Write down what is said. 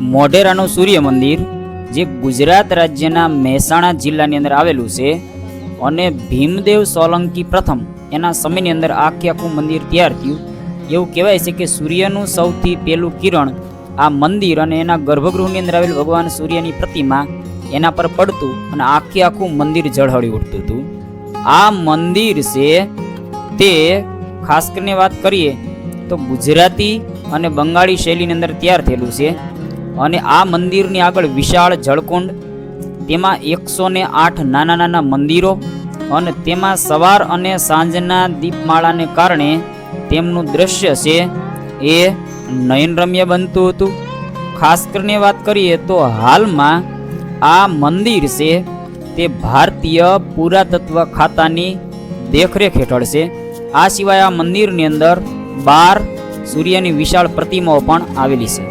મોઢેરાનું સૂર્ય મંદિર જે ગુજરાત રાજ્યના મહેસાણા જિલ્લાની અંદર આવેલું છે, અને ભીમદેવ સોલંકી પ્રથમ એના સમયની અંદર આખે આખું મંદિર તૈયાર થયું. એવું કહેવાય છે કે સૂર્યનું સૌથી પહેલું કિરણ આ મંદિર અને એના ગર્ભગૃહની અંદર આવેલ ભગવાન સૂર્યની પ્રતિમા એના પર પડતું અને આખે આખું મંદિર ઝળહળી ઉઠતું હતું. આ મંદિર છે તે ખાસ કરીને વાત કરીએ તો ગુજરાતી અને બંગાળી શૈલીની અંદર તૈયાર થયેલું છે. અને આ મંદિરની આગળ વિશાળ જળકુંડ, તેમાં એકસો ને આઠ નાના નાના મંદિરો અને તેમાં સવાર અને સાંજના દીપમાળાને કારણે તેમનું દ્રશ્ય છે, એ નયનરમ્ય બનતું હતું. ખાસ કરીને વાત કરીએ તો હાલમાં આ મંદિર છે, તે ભારતીય પુરાતત્વ ખાતાની દેખરેખ હેઠળ છે. આ સિવાય આ મંદિરની અંદર બાર સૂર્યની વિશાળ પ્રતિમાઓ પણ આવેલી છે.